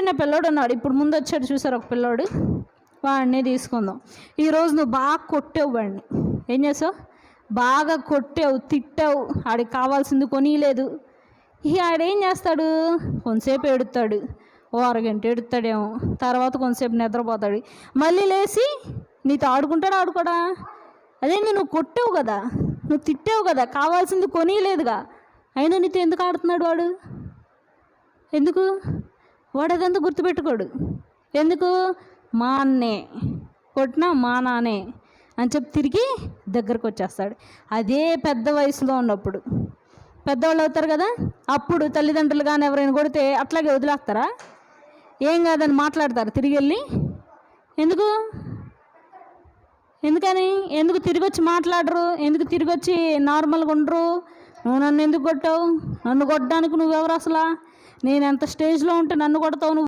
చిన్న పిల్లోడు ఉన్నాడు. ఇప్పుడు ముందు వచ్చాడు చూసారు ఒక పిల్లోడు? వాడిని తీసుకుందాం. ఈరోజు నువ్వు బాగా కొట్టావు వాడిని. ఏం చేసావు? బాగా కొట్టావు తిట్టావు. ఆడికి కావాల్సింది కొనియలేదు. ఇక ఆడేం చేస్తాడు? కొంతసేపు ఏడుతాడు. ఓ అరగంట ఏడుతాడేమో. తర్వాత కొంతసేపు నిద్రపోతాడు. మళ్ళీ లేచి నీతో ఆడుకుంటాడు ఆడుకోడా? అదేంది నువ్వు కొట్టావు కదా. నువ్వు తిట్టావు కదా. కావాల్సింది కొనియలేదుగా. అయినా నీతో ఎందుకు ఆడుతున్నాడు వాడు? ఎందుకు? వాడు అదంతా గుర్తుపెట్టుకోడు. ఎందుకు? మా అన్నే. కొట్టినా మా నానే అని చెప్పి తిరిగి దగ్గరకు వచ్చేస్తాడు. అదే పెద్ద వయసులో ఉన్నప్పుడు. పెద్దవాళ్ళు అవుతారు కదా? అప్పుడు తల్లిదండ్రులు కానీ ఎవరైనా కొడితే అట్లాగే వదిలేస్తారా? ఏం కాదని మాట్లాడతారు తిరిగి వెళ్ళి ఎందుకు? ఎందుకని? ఎందుకు తిరిగి వచ్చి మాట్లాడరు? ఎందుకు తిరిగి వచ్చి నార్మల్గా ఉండరు? నువ్వు నన్ను ఎందుకు కొట్టావు? నన్ను కొట్టడానికి నువ్వెవరు అసలు? నేను ఎంత స్టేజ్లో ఉంటే నన్ను కొడతావు నువ్వు?